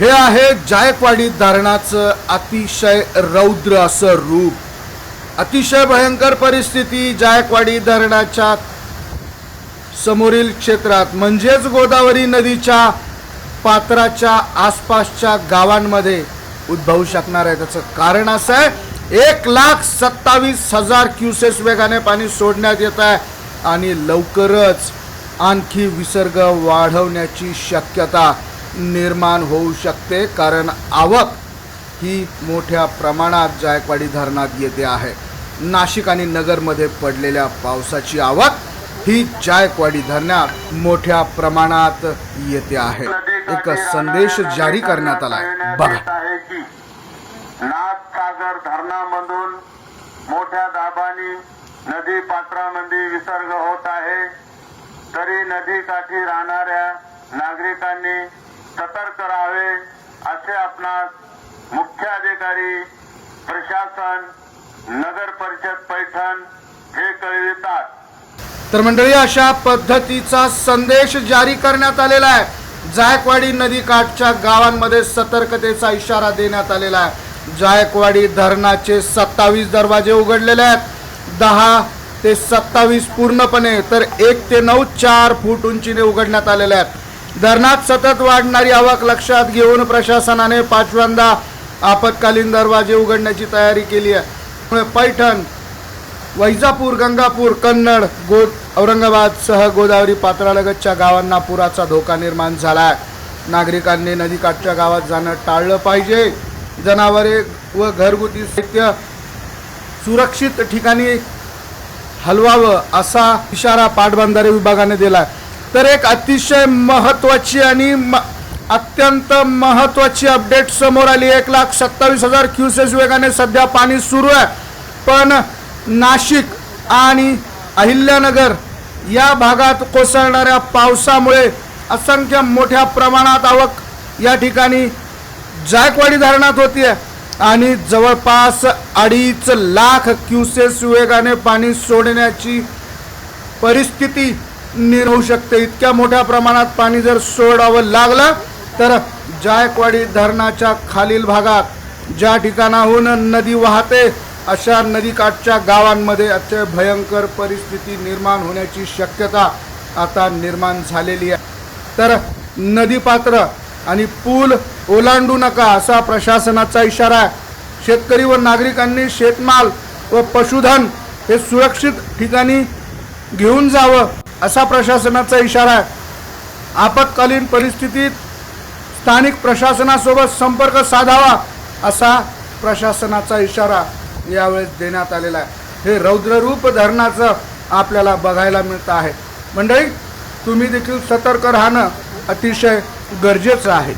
हे आहे जायकवाडी धरणाचं अतिशय रौद्र असं रूप. अतिशय भयंकर परिस्थिती जायकवाडी धरणाच्या समोरील क्षेत्रात म्हणजेच गोदावरी नदीच्या पात्राच्या आसपासच्या गावांमध्ये उद्भवू शकणार आहे. त्याचं कारण असं आहे एक लाख सत्तावीस हजार क्युसेस वेगाने पाणी सोडण्यात येत आहे आणि लवकरच आणखी विसर्ग वाढवण्याची शक्यता निर्माण होऊ शकते कारण आवक ही मोठ्या प्रमाणात जायकवाडी धरणात येते आहे. नाशिक आणि नगरमध्ये पडलेल्या पावसाची आवक ही जायकवाडी धरणात मोठ्या प्रमाणात येते आहे. एक संदेश जारी करण्यात आला आहे की नाथसागर धरणामधून मोठ्या दाबाने नदी पात्रामध्ये विसर्ग होत आहे. तरी नदीकाठी राहणाऱ्या नागरिकांनी सतर्क राहावे असे आपणास मुख्य अधिकारी प्रशासन नगर परिषद पैठण हे कळवितात. तर मंडळी अशा पद्धतीचा संदेश जारी करण्यात आलेला आहे. जायकवाडी नदीकाठच्या गावांमध्ये सतर्कतेचा इशारा देण्यात आलेला आहे. जायकवाडी धरणाचे सत्तावीस दरवाजे उघडलेले आहेत. दहा ते सत्तावीस पूर्णपणे तर एक ते नऊ चार फूट उंचीने उघडण्यात आलेले आहेत. धरणात सतत वाढणारी आवक लक्षात घेऊन प्रशासनाने पाचव्यांदा आपत्कालीन दरवाजे उघडण्याची तयारी केली आहे. त्यामुळे पैठण वैजापूर गंगापूर कन्नड गो औरंगाबाद सह गोदावरी पात्रालगतच्या गावांना पुराचा धोका निर्माण झाला आहे. नागरिकांनी नदीकाठच्या गावात जाणं टाळलं पाहिजे. जनावरे व घरगुती साहित्य सुरक्षित ठिकाणी हलवावं असा इशारा पाटबंधारे विभागाने दिला आहे तर एक अतिशय महत्त्वाची आणि म अत्यंत महत्त्वाची अपडेट समोर आली. एक लाख सत्तावीस हजार क्युसेस वेगाने सध्या पाणी सुरू आहे. पण नाशिक आणि अहिल्यानगर या भागात कोसळणाऱ्या पावसामुळे असंख्य मोठ्या प्रमाणात आवक या ठिकाणी जायकवाडी धरणात होती आहे. आणि जवळपास अडीच लाख क्युसेस वेगाने पाणी सोडण्याची परिस्थिती निर्माण होऊ शकते. इतक्या मोठ्या प्रमाणात पाणी जर सोडावं लागलं तर जायकवाडी धरणाच्या खालील भागात ज्या ठिकाणाहून नदी वाहते अशा नदीकाठच्या गावांमध्ये अत्य भयंकर परिस्थिती निर्माण होण्याची शक्यता आता निर्माण झालेली आहे. तर नदीपात्र आणि पूल ओलांडू नका असा प्रशासनाचा इशारा आहे. शेतकरी व नागरिकांनी शेतमाल व पशुधन हे सुरक्षित ठिकाणी घेऊन जावं. असा प्रशासनाचा इशारा आहे आपत्कालीन परिस्थितीत स्थानिक प्रशासनासोबत संपर्क साधावा असा प्रशासनाचा इशारा यावेळेस देण्यात आलेला आहे. हे रौद्ररूप धरणाचं आपल्याला बघायला मिळतं आहे. मंडळी तुम्ही देखील सतर्क राहणं अतिशय गरजेचं आहे.